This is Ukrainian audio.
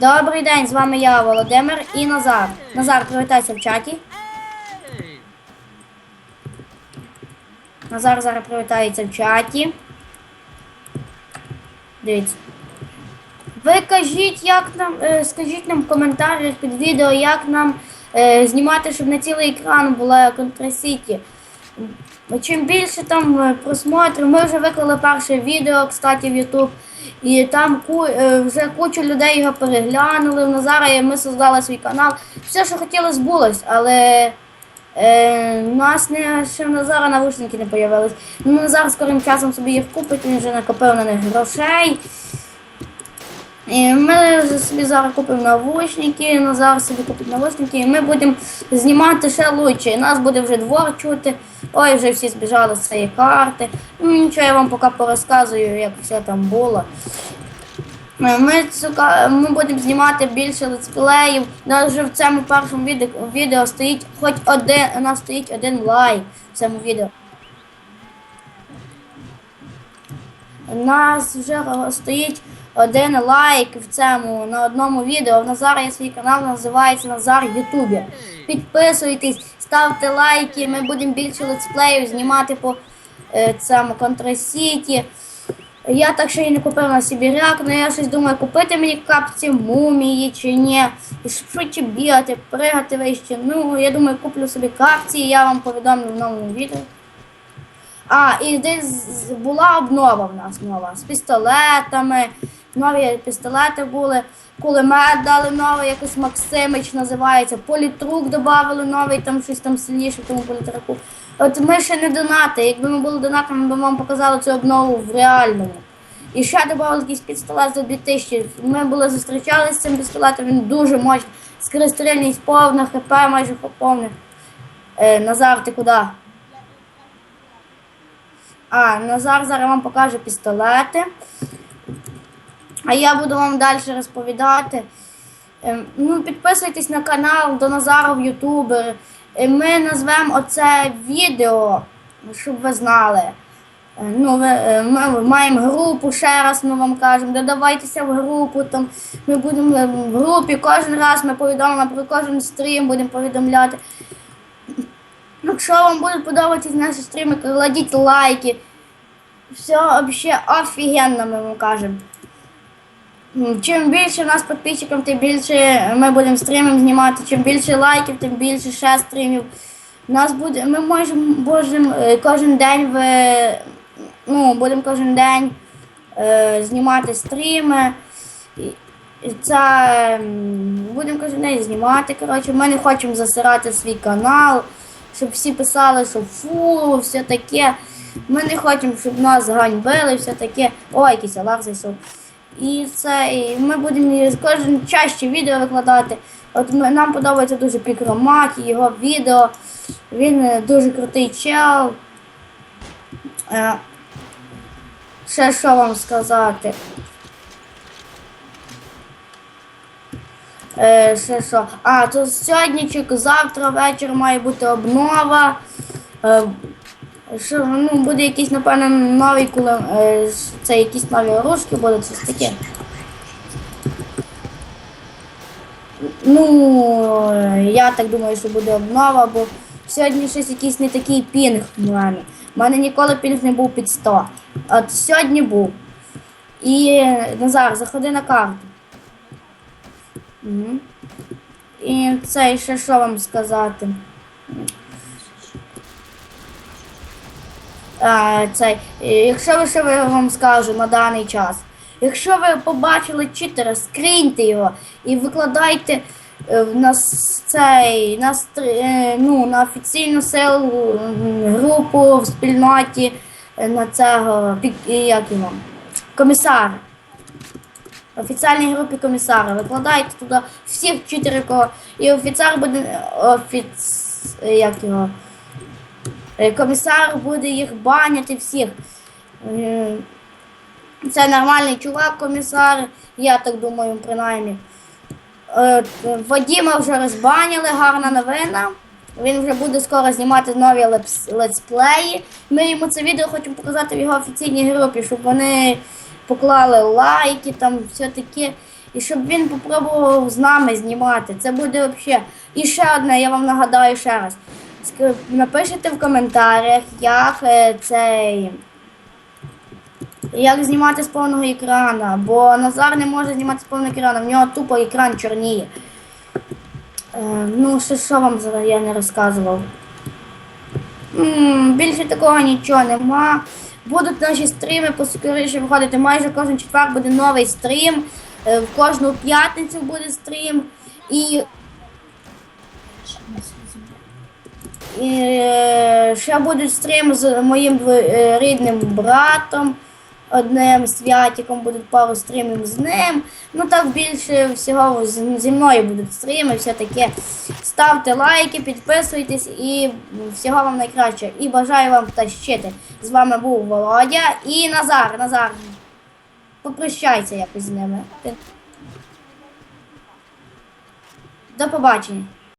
Добрий день, з вами я, Володимир і Назар. Назар, привітайся в чаті. Назар зараз привітається в чаті. Дивіться. Ви кажіть, як нам, е, скажіть нам в коментарях під відео, як нам е, знімати, щоб на цілий екран була контрасіті. Чим більше там е, просмотрів, ми вже виклали перше відео, кстати, в YouTube. І там е, вже кучу людей його переглянули. В Назара і ми создали свій канал. Все, що хотіли, збулось, але е, у нас не, ще в Назара навушники не появились. Ну, Назар скорим часом собі їх купить, він вже накопив на них грошей. І ми собі зараз купимо навушники, Назар собі купить навушники, і ми будемо знімати ще лучше. І нас буде вже двор чути. Ой, вже всі збіжали з цієї карти. Ну, нічого, я вам поки порозказую, як все там було. Е, Ми, цю ми будемо знімати більше летсплеїв. Навіть в цьому першому відео, відео стоїть хоч один, у нас стоїть один лайк в цьому відео. У нас вже стоїть один лайк в цьому на одному відео. В Назара є свій канал, називається Назар Ютубі. Підписуйтесь, ставте лайки. Ми будемо більше летсплеїв знімати по е, цьому Контрасіті. Я так ще і не купив на Сибіряк, але я щось думаю, купити мені капці мумії чи ні. І швидше бігати, пригати вище. Ну, я думаю, куплю собі капці, і я вам повідомлю в новому відео. А, і десь була обнова в нас нова з пістолетами. Нові пістолети були. Кулемет дали новий, якось Максимич називається. Політрук додали новий, там щось там сильніше в тому політруку. От ми ще не донати. Якби ми були донатами, ми б вам показали цю обнову в реальному. І ще додали якийсь пістолет за 2000. Ми були зустрічалися з цим пістолетом, він дуже мощний. Скорострільність повна, хп майже повних. Е, Назар, ти куди? А, Назар зараз вам покаже пістолети. А я буду вам далі розповідати. Ем, Ну, підписуйтесь на канал до Назара в Ютубер. Е, Ми назвемо оце відео, щоб ви знали. Е, Ну, ми маємо групу, ще раз ми вам кажемо, додавайтеся в групу. Там, ми будемо в групі кожен раз ми повідомимо про кожен стрім, будемо повідомляти. Якщо вам будуть подобатися наші стріми, кладіть лайки. Все взагалі офігенно, ми вам кажемо. Чим більше в нас підписчиків, тим більше ми будемо стрімів знімати. Чим більше лайків, тим більше ще стрімів. У Нас буде, ми можемо можем, е, кожен день в, ну, будемо кожен день е, знімати стріми. І- Це будемо кожен день знімати. Коротше, ми не хочемо засирати свій канал, щоб всі писали, що фу, все таке. Ми не хочемо, щоб нас ганьбили, все таке. Ой, якийсь алар зайшов. І це і ми будемо кожен чаще відео викладати. От нам подобається дуже Пікромак, його відео. Він е, дуже крутий чел. Е, ще що вам сказати? Е, ще що? А, то сьогодні чи завтра вечір має бути обнова. Е, що, ну, буде якийсь, напевно, новий кулем, е, це якісь нові оружки будуть, щось таке. Ну, я так думаю, що буде обнова, бо сьогодні щось якийсь не такий пінг в мене. У мене ніколи пінг не був під 100. От сьогодні був. І Назар, заходи на карту. Угу. І це ще що вам сказати? А, цей, е, якщо ви що я вам скажу на даний час, якщо ви побачили читера, скриньте його і викладайте е, в нас цей на, е, ну, на офіційну силу групу в спільноті на цього як його, комісара. Офіціальній групі комісара. Викладайте туди всіх читериків. І офіцер буде офіц... як його. Е, Комісар буде їх баняти всіх. Е, Це нормальний чувак, комісар, я так думаю, принаймні. Е, Вадіма вже розбаніли, гарна новина. Він вже буде скоро знімати нові летсплеї. Ми йому це відео хочемо показати в його офіційній групі, щоб вони поклали лайки, там все таке. І щоб він попробував з нами знімати. Це буде взагалі. І ще одне, я вам нагадаю ще раз. Напишіть в коментарях, як е, цей. Як знімати з повного екрана, бо Назар не може знімати з повного екрану, в нього тупо екран чорніє. Е, ну, що, що вам я не розказував? М, більше такого нічого нема. Будуть наші стріми поскоріше виходити. Майже кожен четвер буде новий стрім. Е, В кожну п'ятницю буде стрім. І ще будуть стрім з моїм е, рідним братом, одним Святіком, будуть пару стрімів з ним. Ну так більше всього зі мною будуть стріми, все таке. Ставте лайки, підписуйтесь і всього вам найкраще. І бажаю вам тащити. З вами був Володя і Назар. Назар. Попрощайся якось з ними. До побачення.